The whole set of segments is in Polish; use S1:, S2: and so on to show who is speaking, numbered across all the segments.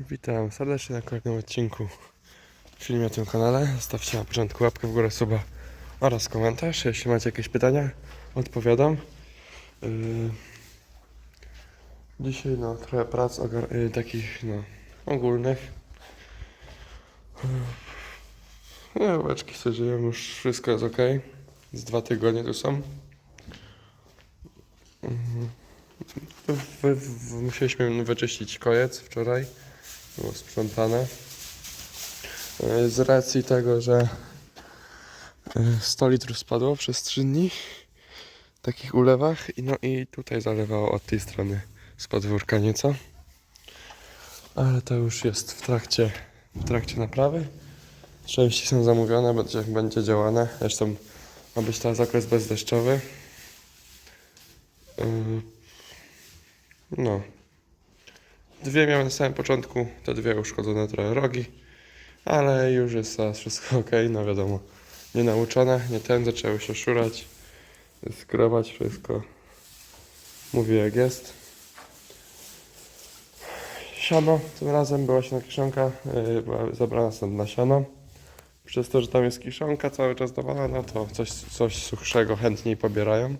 S1: Witam serdecznie na kolejnym odcinku w filmie o tym kanale. Zostawcie na początku łapkę w górę, suba oraz komentarz. Jeśli macie jakieś pytania, odpowiadam. Yy... Dzisiaj no, trochę prac yy, takich no, ogólnych. Yy... Nie, łeczki sobie żyją, już wszystko jest ok. Z dwa tygodnie tu są. Mhm. Wy, wy, musieliśmy wyczyścić kojec wczoraj. Było sprzątane. E, Z racji tego, że e, 100 litrów spadło przez 3 dni. W takich ulewach. No i tutaj zalewało od tej strony z podwórka nieco. Ale to już jest w trakcie, w trakcie naprawy. Części są zamówione, będzie, będzie działane. Zresztą ma być teraz okres bezdeszczowy. Yy, No. Dwie miałem na samym początku, te dwie uszkodzone trochę rogi, ale już jest teraz wszystko ok, no wiadomo, nie nauczone, nie ten, zaczęły się szurać, skrobać wszystko. Mówię jak jest. Siano, tym razem była się kiszonka, yy, była zabrana stąd na siano. Przez to, że tam jest kiszonka cały czas dawana, no to coś, coś suchszego chętniej pobierają.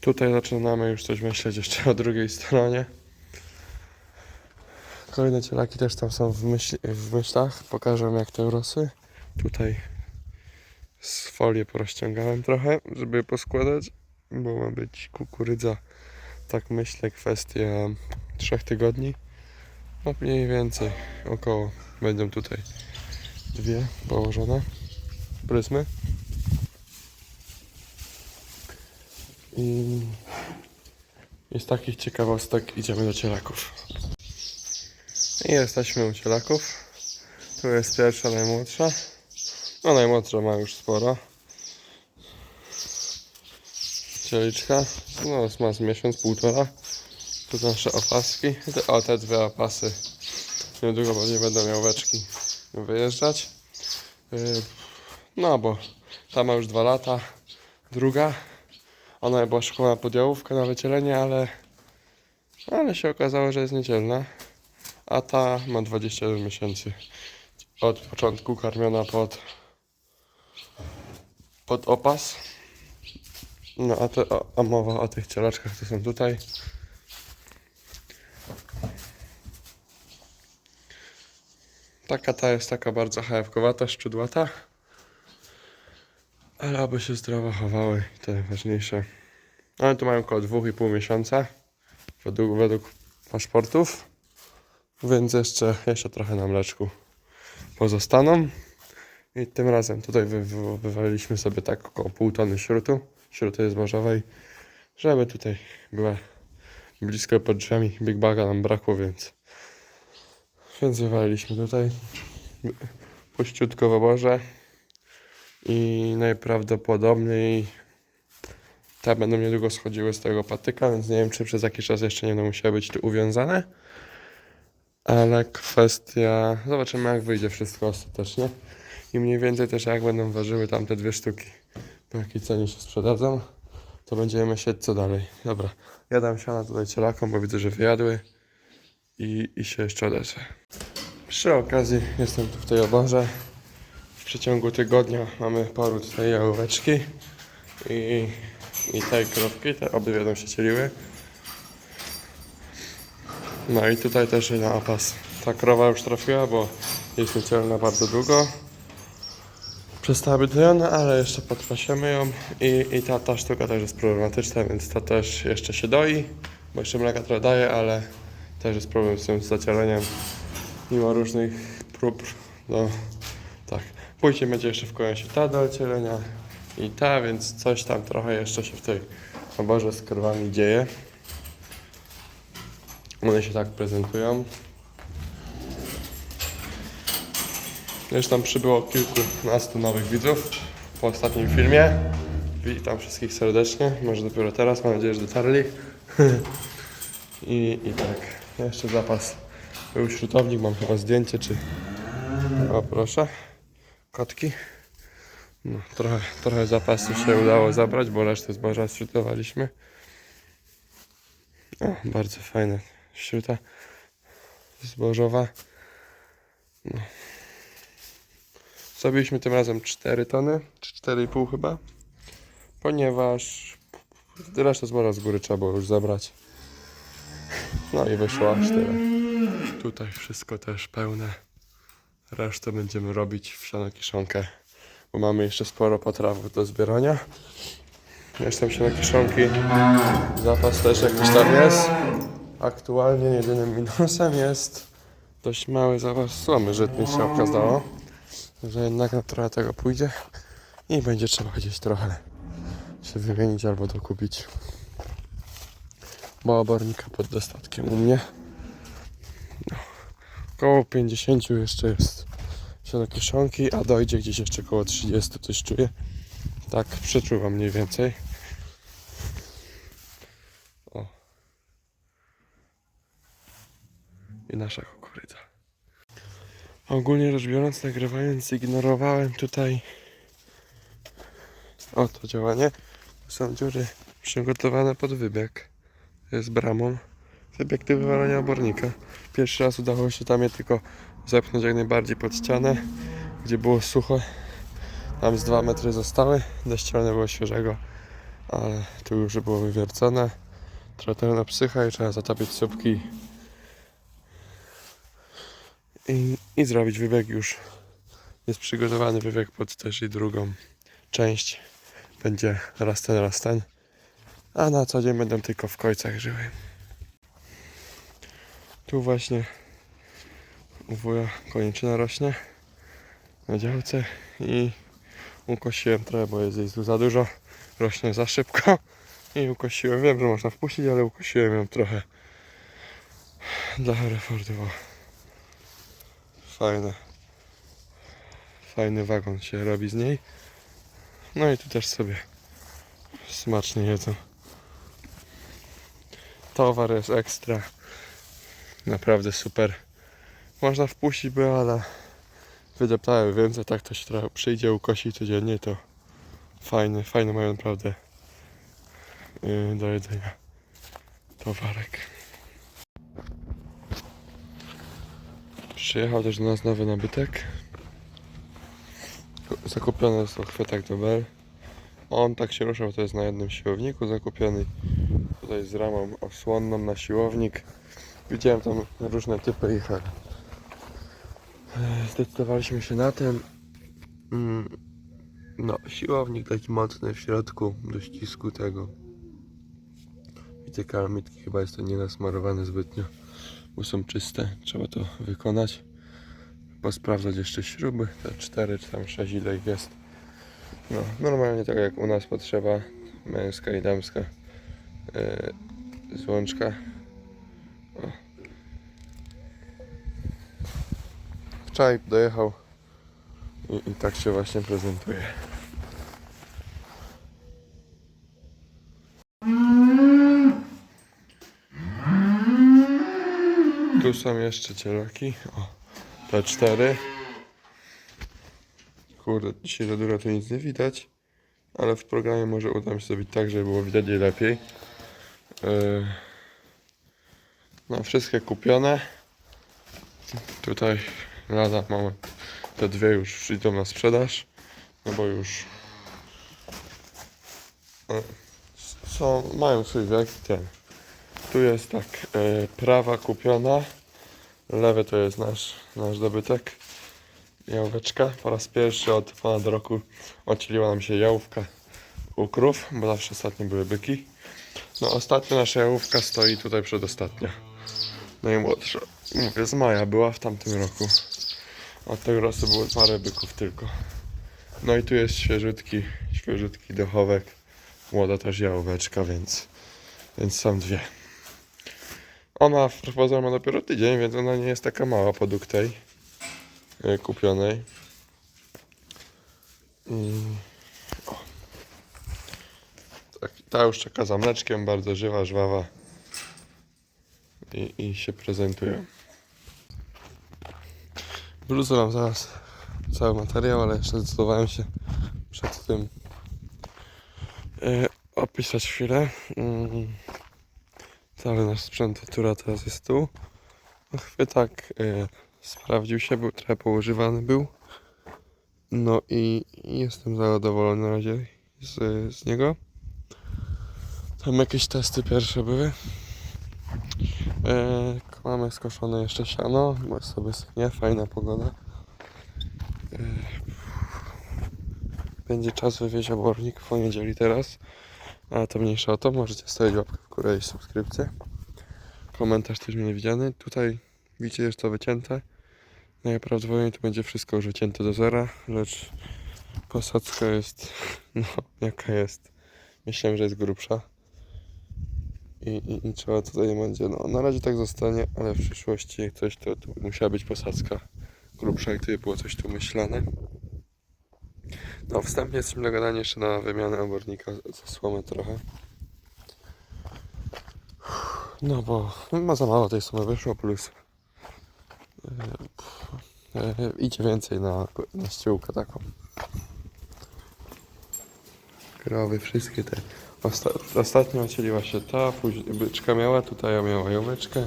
S1: Tutaj zaczynamy już coś myśleć jeszcze o drugiej stronie. Kolejne cielaki też tam są w, myśl, w myślach. Pokażę wam, jak to urosły. Tutaj z folię porozciągałem trochę, żeby je poskładać, bo ma być kukurydza. Tak myślę, kwestia trzech tygodni. No mniej więcej, około będą tutaj dwie położone pryzmy. I z takich ciekawostek idziemy do cielaków. I jesteśmy u cielaków. Tu jest pierwsza, najmłodsza. No najmłodsza ma już sporo. Cieliczka. No ma z miesiąc, półtora. Tu nasze opaski. O, te dwie opasy. Niedługo pewnie będą miałeczki wyjeżdżać. Yy, No bo ta ma już dwa lata. Druga ona była szkoła podjałówka na wycielenie, ale, ale się okazało, że jest niedzielna. A ta ma 21 miesięcy. Od początku karmiona pod, pod opas. No a, te, a, a mowa o tych cielaczkach, to są tutaj. Taka ta jest taka bardzo chajewkowata, szczudłata. Ale aby się zdrowo chowały, to najważniejsze. One tu mają około 2,5 miesiąca według, według paszportów. Więc jeszcze, jeszcze trochę na mleczku pozostaną. I tym razem tutaj wy, wy, wywaliliśmy sobie tak około pół tony śrutu, śruty zbożowej, żeby tutaj była blisko pod drzwiami. Big Baga nam brakło, więc więc wywaliliśmy tutaj puściutko w oborze i najprawdopodobniej te będą niedługo schodziły z tego patyka, więc nie wiem, czy przez jakiś czas jeszcze nie będą musiały być tu uwiązane. Ale kwestia... Zobaczymy, jak wyjdzie wszystko ostatecznie. I mniej więcej też jak będą ważyły tamte dwie sztuki. Po jakiej cenie się sprzedadzą, to będziemy myśleć, co dalej. Dobra, jadam siana tutaj cielakom, bo widzę, że wyjadły. I, i się jeszcze odezwę. Przy okazji jestem tu w tej oborze. W przeciągu tygodnia mamy poród tej jałóweczki i, i tej krowki, te obie będą się cieliły. No i tutaj też na opas. Ta krowa już trafiła, bo jest niedzielna bardzo długo. Przestała być dojona, ale jeszcze podpasiemy ją i, i ta, ta sztuka też jest problematyczna, więc ta też jeszcze się doi, bo jeszcze mleka trochę daje, ale też jest problem z tym zacieleniem mimo różnych prób. No tak. Później będzie jeszcze w się ta do odcielenia i ta, więc coś tam trochę jeszcze się w tej oborze z krowami dzieje. One się tak prezentują. Już tam przybyło kilkunastu nowych widzów po ostatnim filmie. Witam wszystkich serdecznie. Może dopiero teraz, mam nadzieję, że dotarli. I, I tak, jeszcze zapas był śrutownik, mam chyba zdjęcie, czy... O proszę, kotki. No, trochę, trochę zapasu się udało zabrać, bo resztę zboża śrutowaliśmy. O, bardzo fajne śruta. zbożowa. No. Zrobiliśmy tym razem 4 tony, czy 4,5 chyba, ponieważ resztę zboża z góry trzeba było już zabrać. No i wyszło aż tyle. Tutaj wszystko też pełne. Resztę będziemy robić w sianokiszonkę, bo mamy jeszcze sporo potrawów do zbierania. Jeszcze tam sianokiszonki. Zapas też jakiś tam jest. Aktualnie jedynym minusem jest dość mały zapas słomy żytniej się okazało. Że jednak na trochę tego pójdzie i będzie trzeba gdzieś trochę się wymienić albo dokupić. Bo obornika pod dostatkiem u mnie. No. Koło 50 jeszcze jest do kieszonki, a dojdzie gdzieś jeszcze koło 30 coś czuję. Tak przeczuwam mniej więcej. I nasza kukurydza. Ogólnie rzecz biorąc, nagrywając, ignorowałem tutaj o to działanie. Są dziury przygotowane pod wybieg. Jest bramą. Wybieg do wywalania obornika. Pierwszy raz udało się tam je tylko zepchnąć jak najbardziej pod ścianę, gdzie było sucho. Tam z 2 metry zostały. Do ściany było świeżego, ale tu już było wywiercone. Trochę na psycha i trzeba zatopić słupki i, i zrobić wybieg już. Jest przygotowany wybieg pod też i drugą część. Będzie raz ten, raz ten. A na co dzień będą tylko w końcach żyły. Tu właśnie u wuja koniczyna rośnie na działce i ukosiłem trochę, bo jest jej tu za dużo. Rośnie za szybko i ukosiłem. Wiem, że można wpuścić, ale ukosiłem ją trochę dla Herefordu. Fajne. Fajny wagon się robi z niej. No i tu też sobie smacznie jedzą. Towar jest ekstra. Naprawdę super. Można wpuścić by, ale wydeptałem więcej, tak to się trochę przyjdzie ukosi codziennie, to fajny, fajny mają naprawdę yy, do jedzenia towarek. Przyjechał też do nas nowy nabytek. Zakupiony jest chwytak do bel. On tak się ruszał, to jest na jednym siłowniku zakupiony. Tutaj z ramą osłonną na siłownik. Widziałem tam różne typy ich, zdecydowaliśmy się na ten. Mm, No, siłownik taki mocny w środku do ścisku tego. Widzę kalamitki, chyba jest to nie nasmarowane zbytnio, bo są czyste. Trzeba to wykonać. Posprawdzać jeszcze śruby, te 4 czy tam 6 ile ich jest. No, normalnie tak jak u nas potrzeba męska i damska yy, złączka. O. Wczoraj dojechał i, i tak się właśnie prezentuje. Tu są jeszcze cielaki. O, te cztery. Kurde, dzisiaj za dużo tu nic nie widać. Ale w programie może uda mi się zrobić tak, żeby było widać je lepiej. Yy, No, wszystkie kupione. Tutaj lada mamy. Te dwie już idą na sprzedaż. No bo już e, są, mają swój wiek ten. Tu jest tak, e, prawa kupiona. Lewy to jest nasz, nasz dobytek. Jałóweczka. Po raz pierwszy od ponad roku odcieliła nam się jałówka u krów, bo zawsze ostatnio były byki. No ostatnio nasza jałówka stoi tutaj przedostatnia. Najmłodsza. Mówię, z maja była w tamtym roku. Od tego razu było parę byków tylko. No i tu jest świeżutki, świeżutki dochowek. Młoda też jałóweczka, więc, więc są dwie. Ona w pozorom ma dopiero tydzień, więc ona nie jest taka mała podług tej e, kupionej. Tak, ta już czeka za mleczkiem, bardzo żywa, żwawa. I, I się prezentują. Wrzucę wam zaraz cały materiał, ale jeszcze zdecydowałem się przed tym e, opisać chwilę. Cały nasz sprzęt, która teraz jest tu. No, chwytak y, sprawdził się, był trochę poużywany był. No i, jestem zadowolony na razie z, z niego. Tam jakieś testy pierwsze były. E, mamy skoszone jeszcze siano, bo sobie nie, fajna pogoda. E, będzie czas wywieźć obornik w poniedzieli teraz. Ale to mniejsza o to, możecie stawić łapkę w górę i subskrypcję. Komentarz też mile widziany. Tutaj widzicie jest to wycięte. Najprawdopodobniej tu będzie wszystko już wycięte do zera, lecz posadzka jest no jaka jest. Myślałem, że jest grubsza. I, i, I trzeba tutaj będzie, no na razie tak zostanie, ale w przyszłości coś to, to musiała być posadzka grubsza tutaj było coś tu myślane. No wstępnie jesteśmy dogadani jeszcze na wymianę obornika ze słomy trochę. No bo ma za mało tej sumy wyszło plus e, e, idzie więcej na, na ściółkę taką. Krowy, wszystkie te. Osta ostatnio cieliła się ta, później byczka miała, tutaj miała jałóweczkę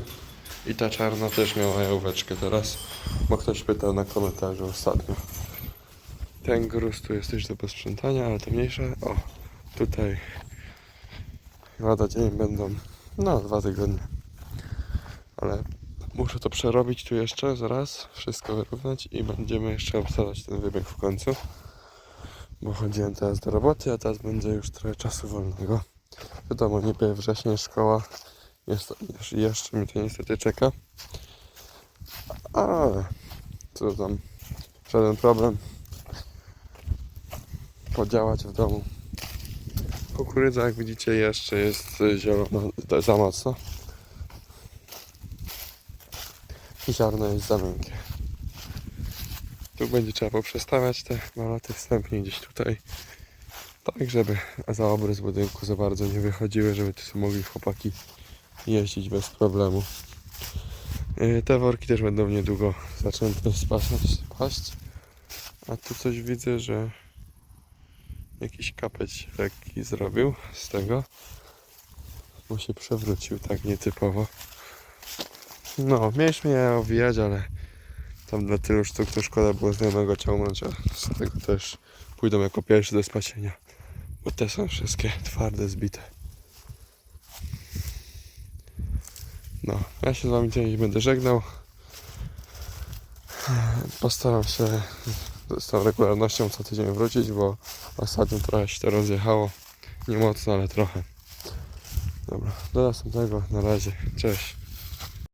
S1: i ta czarna też miała jałóweczkę teraz, bo ktoś pytał na komentarzu ostatnio. Ten gruz tu jest do posprzątania, ale to mniejsze. O, tutaj lada dzień będą, no dwa tygodnie. Ale muszę to przerobić tu jeszcze zaraz, wszystko wyrównać i będziemy jeszcze obsadzać ten wybieg w końcu. Bo chodziłem teraz do roboty, a teraz będzie już trochę czasu wolnego. Wiadomo, niby wrześniej szkoła, jeszcze- jeszcze mi to niestety czeka. Ale co tam, żaden problem. Podziałać w domu. Kukurydza, jak widzicie, jeszcze jest y, zielona, to za mocno. I ziarno jest za miękkie. Tu będzie trzeba poprzestawiać te maloty wstępnie gdzieś tutaj. Tak, żeby za obrys budynku za bardzo nie wychodziły, żeby tu mogli chłopaki jeździć bez problemu. Yy, Te worki też będą niedługo zaczęte spasać, paść. A tu coś widzę, że jakiś kapeć lekki zrobił z tego. Bo się przewrócił tak nietypowo. No, mieliśmy je owijać, ale tam dla tylu sztuk to szkoda było znajomego ciągnąć, a z tego też pójdą jako pierwszy do spasienia. Bo te są wszystkie twarde, zbite. No, ja się z wami dzisiaj będę żegnał. Postaram się z tą regularnością co tydzień wrócić, bo ostatnio trochę się to rozjechało. Nie mocno, ale trochę. Dobra, do następnego. Na razie. Cześć.